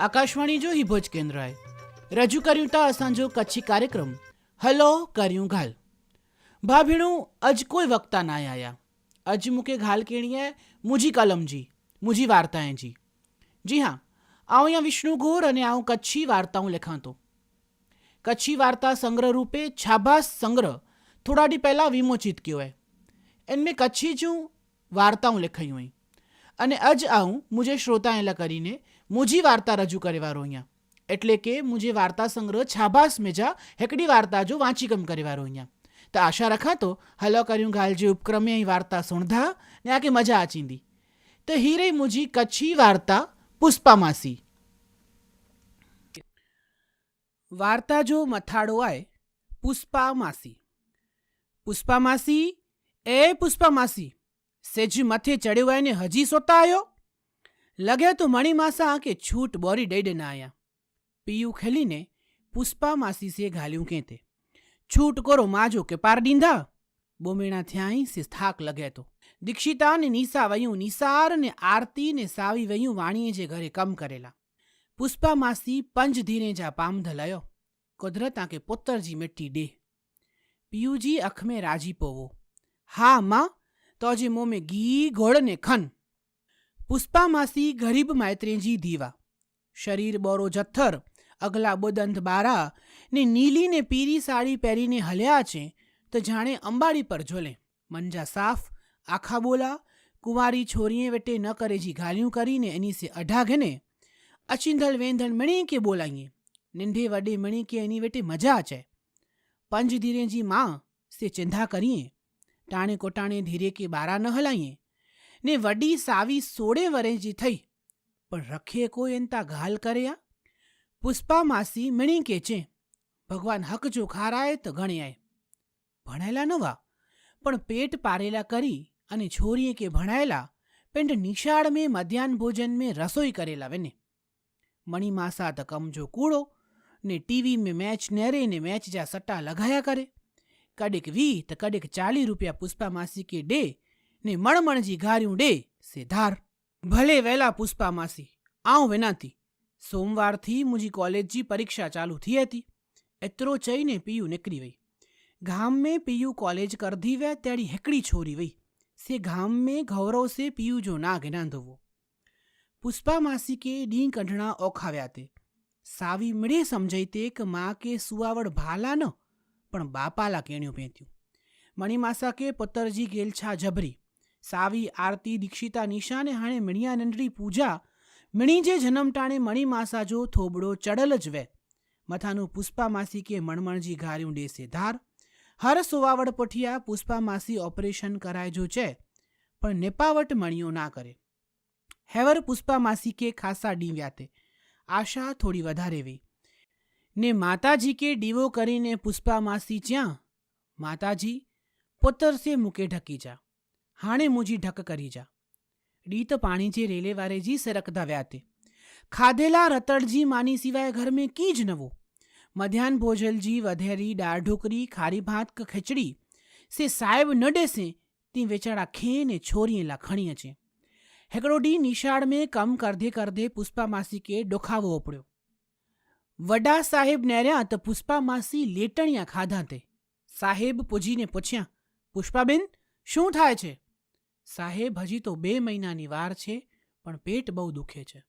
આકાશવાણી જો હિભોજ કેન્દ્રએ. રજૂ કર્યું તા અસાંજો કચ્છી કાર્યક્રમ. હલો, કર્યું ઘાલ. ભાભીણું, અજ કોઈ વક્તા ના આયા. અજ મુકે ઘાલ કેણીએ મુજી કલમજી, મુજી વાર્તાએજી. જી હા, આવું અહીંયા વિષ્ણુ ગોર અને આવું કચ્છી વાર્તાઓ લખાતો. કચ્છી વાર્તા સંગ્રહ રૂપે છાભાસ સંગ્રહ થોડા દી પહેલાં વિમોચિત કયો હૈ. એનમે કચ્છી જું વાર્તાઓ લખાઈ હોય. અને અજ આવું મુજે શ્રોતા એલા કરીને મુજી વાર્તા રજૂ કરેવારો અહીંયા. એટલે કે મુજે વાર્તા સંગ્રહ છાભાસ મેજા હેકડી વાર્તા જો વાંચીકમ કરેવારો અહીંયા. તો આશા રખાતો, હલો કર્યું ગાલજી ઉપક્રમે અહીં વાર્તા સુણધા, ને આકે મજા આચીંદી. તો હીરે મુજી કચ્છી વાર્તા પુષ્પામાસી. વાર્તા જો મથાડો આય, પુષ્પામાસી. પુષ્પામાસી, એ પુષ્પામાસી. સેજ મથે ચડ્યો આય ને હજી સોતા આવ્યો લગે તો મણીમાસા કે છૂટ બોરી ડઈડે ના આયા. પીયું ખેલીને પુષ્પા માસીસીએ ઘાલ્યું કેતે. છૂટ કરો માજો કે પાર ડીંધા બોમેણા થ્યાંય સીસ થાક લગે તો. દીક્ષિતા ને નિશા વયું નિસાર ને આરતી ને સાવી વયું વાણીએ જે ઘરે કમ કરેલા. પુષ્પા માસી પંજ ધીરે જા પામ ધલાયો. કુદરત આંકે પોતરજી મિટ્ટી ડે. પિયુજી અખમે રાજી પોવો. હા, માં તો જે મોમે ઘી ઘોળ ને ખન. પુષ્પામાસી ગરીબ માયત્રીજી દીવા. શરીર બોરો જથ્થર, અગલા બોદંત બારા, ને નીલી ને પીરી સાડી પહેરીને હલ્યા છે, તો જાણે અંબાડી પર ઝોલે. મંજા સાફ, આખા બોલા, કુંવારી છોરીએ વેટે ન કરે જી ગાલિયું કરીને એની સે અઢાઘને અચિંધલ વેંધણ મણી કે બોલાઈએ? નિંઢે વડે મણી કે એની વેટે મજા છે? પંજ ધીરેજી માં સે ચિંધા કરીએ. ટાણે કોટાણે ધીરે કે બારા ન હલાઈએ? ને વડી સાવી સોળે વરેજી થઈ. પણ રખે કોઈ એનતા ઘાલ કર્યા પુષ્પા માસી મણી કે છે, ભગવાન હક જો ખારાય તો ગણ્યાય. ભણાયેલા નવા, પણ પેટ પારેલા કરી અને છોરીએ કે ભણાયેલા પેન્ટ નિશાળ મેં મધ્યાહન ભોજન મેં રસોઈ કરેલા વેને. મણીમાસા તો કમજો કૂડો ને ટીવી મેં મેચ નેરે ને મેચ જા સટ્ટા લગાયા કરે. કડેક વી તો કડેક ચાલી રૂપિયા પુષ્પા માસી કે ડે ને મણમણજી ઘાર્યું ડે સે ધાર ભલે વહેલા પુષ્પા માસી આવું વિનાતી. સોમવારથી મુજી કોલેજજી પરીક્ષા ચાલુ થઈ હતી. એતરો ચઈને પીયુ નીકળી વઈ. ગામ મેં પીયુ કોલેજ કર દી વે તેડી હેકડી છોરી વઈ. સે ગામ મેં ગૌરવ સે પીયુ જો ના ગના ધોવો પુષ્પા માસી કે ડી કંઢણા ઓખાવ્યા તે. સાવી મળે સમજાઈ તે કે મા કે સુવાવડ ભાલા ન, પણ બાપાલા કેણ્યું પેંત્યું. મણિમાસા કે પતરજી ગેલછા જબરી. સાવી, આરતી, દીક્ષિતા, નિશાને, હાણે મિણિયા નંઢડી પૂજા. મિણી જે જન્મ ટાણે મણીમાસા જો થોબડો ચડલ જ વે. મથાનું પુષ્પા માસી કે મણમણજી ઘાર્યું ડેસે ધાર હર સુવાવડ પોઠિયા પુષ્પા માસી ઓપરેશન કરાય જો છે પણ નેપાવટ મણિયો ના કરે. હેવર પુષ્પા માસી કે ખાસા ડીવ્યા તે આશા થોડી વધારે વી. ને માતાજી કે ડીવો કરીને પુષ્પા માસી ચ્યાં માતાજી પુત્ર સે મૂકે ઢકી જા. ಹಾಣೆ ಮುಜಿ ಢಕ કરી જા ડીત પાણીજી રેલે વારેજી સરકધાવ્યા તે ખાધેલા રતડજી માની સિવાય ઘર મેં કીજ નવો મધ્યાહન ભોજલજી વધેરી દાળ ઢોકરી ખારી ભાત કે ખીચડી સે સાહેબ ન ડેસે તી વેચાડા ખે ને છોરીએ લાખણીએ છે હેકડોડી નિશાળ મેં કમ કરધે કરધે પુષ્પા માસી કે ડોખાવો ઉપડ્યો વડા સાહેબ નેર્યા તો પુષ્પા માસી લેટણિયા ખાધા તે સાહેબ પૂજીને પૂછ્યા પુષ્પાબેન શું થાય છે સાહેબ હજી તો બે મહિનાની વાર છે, પણ પેટ બહુ દુખે છે.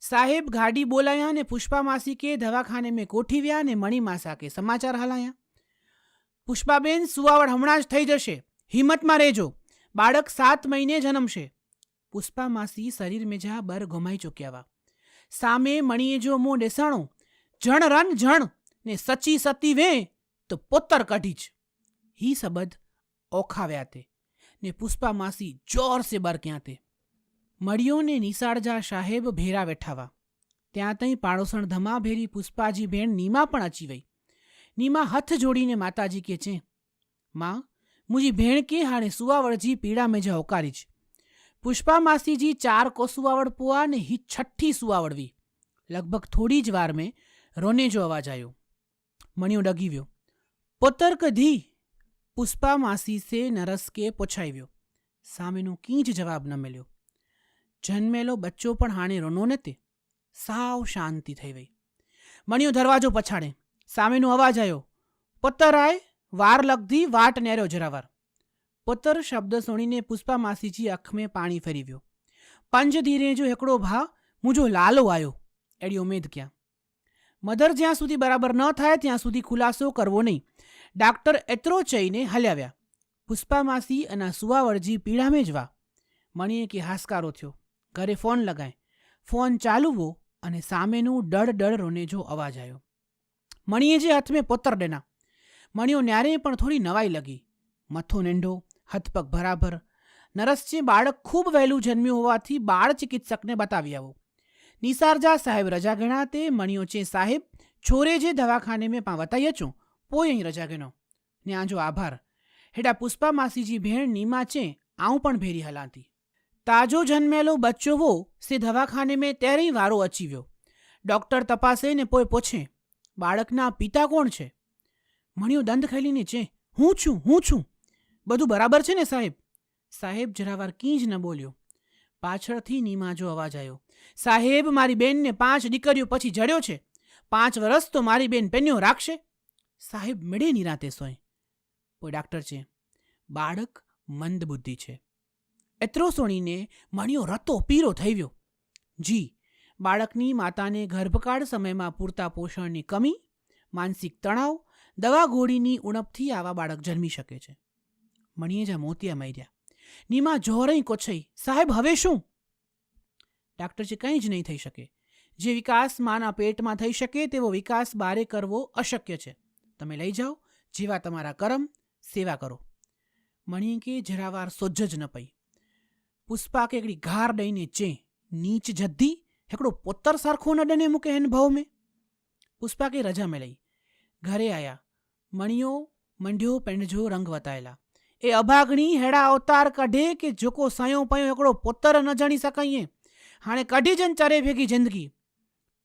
સાહેબ ગાડી બોલાયા ને પુષ્પા માસી કે દવાખાને મેં કોઠીવ્યા અને મણિમાસા કે સમાચાર હલાયા. પુષ્પાબેન, સુવાવડ હમણાં જ થઈ જશે. હિંમતમાં રહેજો. બાળક સાત મહિને જન્મશે. પુષ્પા માસી શરીર મેજા બર ઘુમાઈ ચૂક્યાવા સામે મણીએ જો મોં ડેસાણો, જણ રન જણ, ને સચી સતી વે, તો પોતર કઢી જ. હી સબદ ઓખાવ્યા તે. ને પુષ્પા માસી જોર સે બાર ક્યાં તે. મળ્યોને નિશાળજા સાહેબ ભેરા બેઠાવા ત્યાં તઈ પાડોસણ ધમાભેરી પુષ્પાજી બેન નીમા પણ અચી વઈ. નીમા હથ જોડીને માતાજી કે છે, માં, મુજી ભેણ કે હાણે સુવાવળજી પીડા મેં જે હોકારી છે પુષ્પા માસીજી ચાર કો સુવાવડ પોઆ ને હી છઠ્ઠી સુવાવડવી લગભગ થોડી જ વાર મેં રોનેજો અવાજ આવ્યો મણિયો ડગી વ્યો. પોતર કધી પુષ્પા માસીસે નરસકે પૂછાવ્યો સામેનો કીંજ જવાબ ન મળ્યો. જન્મેલો બચ્ચો પણ હાણે રોનો ને તે. સાવ શાંતિ થઈ ગઈ મણિયો દરવાજો પછાડે. સામેનો અવાજ આવ્યો પત્તરાય વાર લગધી વાટ નેર્યો જરાવાર. પત્તર શબ્દ સુણીને પુષ્પા માસીજી અખમે પાણી ફરી ગયો પંજ ધીરે જો એકડો ભા, મુજો લાલો આવ્યો એડી ઉમેદ ક્યાં. મધર જ્યાં સુધી બરાબર ન થાય ત્યાં સુધી ખુલાસો કરવો નહીં. ડાક્ટર એતરો ચઈને હલ્યાવ્યા. પુષ્પા માસી અને સુવાવળજી પીડામે જ વા. મણીએ કે હાસકારો થયો. ઘરે ફોન લગાય. ફોન ચાલુવો અને સામેનું ડળ ડળ રોને જો અવાજ આવ્યો મણીએ જે હાથ મેં પોતર ડેના મણીઓ ન્યારે પણ થોડી નવાઈ લગી. મથો નેંઢો, હથપગ બરાબર નરસજી બાળક ખૂબ વહેલું જન્મ્યું હોવાથી બાળ ચિકિત્સકને બતાવી આવો. નિસારજા સાહેબ રજા ગણા તે મણીઓ છે સાહેબ, છોરે જે દવાખાને મેં પાં વતાઈ અચું પોઈ અહીં રજા ગણો. ને આજો આભાર. હેડા પુષ્પા માસીજી ભેણ નીમા ચે આવું પણ ભેરી હલાતી. તાજો જન્મેલો બચ્ચો વો સે દવાખાને મેં ત્યારે વારો અચીવ્યો. ડોક્ટર તપાસે ને પોય પૂછે, બાળકના પિતા કોણ છે? મણિયું દંત ખેલીને છે હું છું હું છું. બધું બરાબર છે ને, સાહેબ? સાહેબ જરાવાર કીંજ ન બોલ્યો. પાછળથી નીમાજો અવાજ આવ્યો સાહેબ, મારી બેનને પાંચ દીકરીઓ પછી જડ્યો છે. પાંચ વર્ષ તો મારી બેન પેન્યો રાખશે. સાહેબ મેળે નિરાતે સોય? કોઈ ડાક્ટર છે. બાળક મંદ બુદ્ધિ છે. એતરો સોણીને મણિયો રતો પીરો થઈ ગયો જી, બાળકની માતાને ગર્ભકાળ સમયમાં પૂરતા પોષણની કમી, માનસિક તણાવ, દવા ગોળીની ઉણપથી આવા બાળક જન્મી શકે છે. મણીએ જા મોતિયા માર્યા. નીમા જોરઈ કોછઈ, સાહેબ હવે શું? ડાક્ટરજી કંઈ જ નહીં થઈ શકે. જે વિકાસ માના પેટમાં થઈ શકે તેવો વિકાસ બારે કરવો અશક્ય છે. તમે લઈ જાઓ, જેવા તમારા કરમ, સેવા કરો. મણિકે જરાવાર સોજ જ ન પઈ. પુષ્પા કે એકડી ઘાર દઈને ચે, નીચ જદ્દી, હેકડો પોતર સરખો ન ડને મૂકે હેન ભાવ મેં પુષ્પા કે રજા મેં લઈ ઘરે આયા. મણિયો, મંઢ્યો પેંડજો રંગ વતાયેલા. એ અભાગણી હેડા અવતાર કાઢે કે જોકો સાયો પાયો એકડો પોતર ન જાણી શકાઈએ. હાણે કાઢી જન ચારે ભેગી જિંદગી.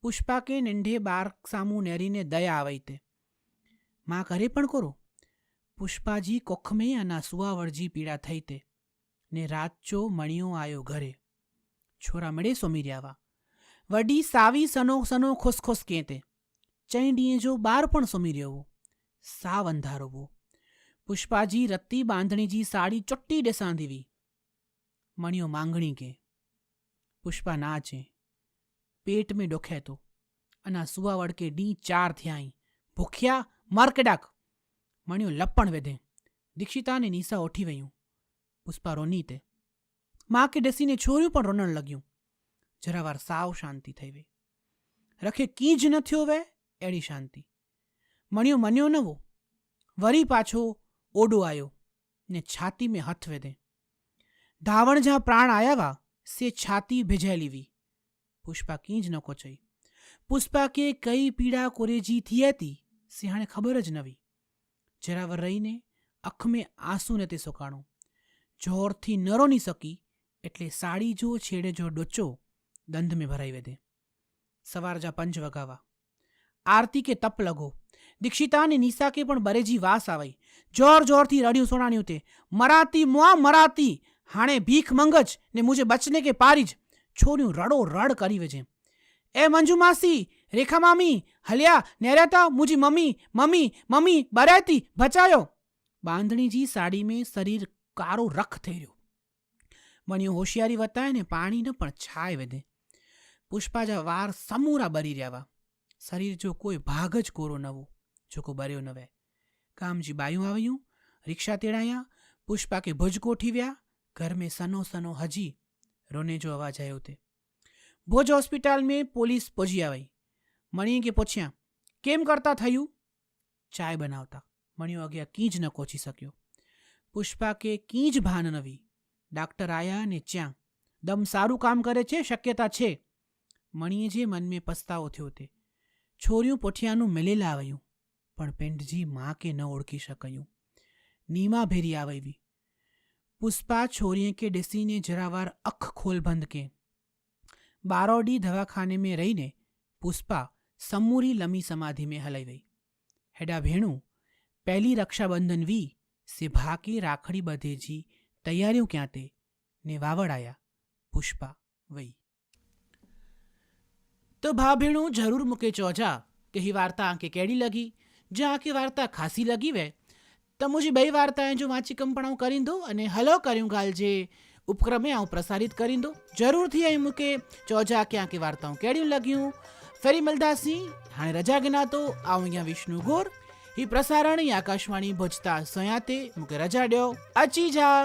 પુષ્પા કે નેંઢે બાર સામું નેરીને દયા આવે તે માં ઘરે પણ કરો? પુષ્પાજી કોખમે અને સુવાવળજી પીડા થઈ તે. ને રાતચો મણિયો આયો ઘરે. છોરા મળે સોમીર્યાવા. વડી સાવી સનો સનો ખોસખોસ કેતે. ચઈ ડીએ જો બાર પણ સોમીર્યો સાવ અંધારોવો. પુષ્પાજી રત્તી બાંધણીજી સાડી ચોટ્ટી ડે સાંધીવી મણિયો માંગણી કે, પુષ્પા નાચે પેટ મેં ડોખે તો. અને સુવાવડ કે ડી ચાર થયાઈ ભૂખ્યા માર કે ડાક. મણિયો લપણ વેધે. દીક્ષિતાને નિશા ઓઠી વયું. પુષ્પા રોની તે માં કે ડસીને છોર્યું પણ રોનણ લગ્યું. જરાવાર સાવ શાંતિ થઈ ગઈ રખે કી જ ન થયો વે એડી શાંતિ. મણ્યો મન્યો નવો. વરી પાછો ઓડો આવ્યો ને છાતી મેં હથ વેદે ધાવણ જ્યાં પ્રાણ આયાવા, સે છાતી ભેજાઈ લીવી પુષ્પા કી જ ન કોચઈ. પુષ્પા કે કઈ પીડા કોરેજી થી હતી સિંહાણે ખબર જ નવી. જરાવર રહીને અખ મેં આંસુ તે સોકાણું. જોરથી નરો ની શકી એટલે સાડી જો છેડે જો ડોચો દંધ મેં ભરાઈ વેદે સવાર જા પંચ વગાવા. આરતી કે તપ લગો. દીક્ષિતા અને નિશા કે પણ બરેજી વાસ આવી જોર જોરથી રડ્યું સોણાણ્યું તે. મરાતી મુઆ મરાતી. હાણે ભીખ મંગજ ને મુજે બચને કે પારીજ. છોર્યું રડો રડ કરી વેજે. એ મંજુ માસી, રેખા મામી, હલ્યા, નેરાતા, મુજી મમ્મી મમ્મી મમ્મી બરાતી બચાયો બાંધણીજી સાડી મેં શરીર કારો રખ થઈ રહ્યો. મણિયો હોશિયારી વતાય ને પાણીને પણ છાય વધે. પુષ્પાજા વાર સમૂરા બરી રહ્યા. શરીર જો કોઈ ભાગ જ કોરો નવો જોકો બર્યો નવે. કામજી બાયું આવ્યું, રિક્ષા તેડાયા, પુષ્પા કે ભુજ કોઠીવ્યા ઘર મેં સનો સનો હજી, રોને જો અવાજ આવ્યો તે. ભુજ હોસ્પિટલ મેં પોલીસ પહોંચી આવી મણીએ કે પૂછ્યા, કેમ કરતા થયું? ચાય બનાવતા. મણિયો અગ્યા કીજ ન કોચી શક્યો. પુષ્પા કે, કીજ ભાન નવી. ડાક્ટર આયા ને ચ્યાં. દમ સારું કામ કરે છે, શક્યતા છે. મણીએ જે મન મેં પસ્તાવો થયો તે. છોર્યું પોઠિયાનું મેલેલા આવ્યું. પણ પેન્ડજી માં કે ન ઓળખી શકાયું. નીમા ભેરી આવી પુષ્પા છોરીએ કે ડેસીને જરાવાર અખ ખોલ બંધ કે બારોડી દવાખાને મેં રહીને પુષ્પા સમૂરી લમી સમાધિ મેં હલાઈ ગઈ હેડા ભેણું પહેલી રક્ષાબંધન વી સે ભાકે રાખડી બધેજી તૈયારીઓ ક્યાં તે ને વાવડાયા પુષ્પા વઈ તો भाउ भेणूं ज़रूरु मूंखे चइजां की हीअ वार्ता तव्हांखे कहिड़ी लॻी या की वार्ता ख़ासी लॻी वए त मुंहिंजी ॿई वार्ताउनि जो वाचीकम पण आउं करींदो अने हलो ઉપક્રમે આવું પ્રસારિત કરીંદો જરૂરથી અહીં મૂકે. ચોજા ક્યાં કે વાર્તાઓ કેળ્યું લગ્યું ફરી મલદાસી હાણે રજા ગનાતો આવું અહીંયા વિષ્ણુ ગોર. હી પ્રસારણ આકાશવાણી ભજતા સયાતે મૂકે રજા ડ્યો. અચી જા.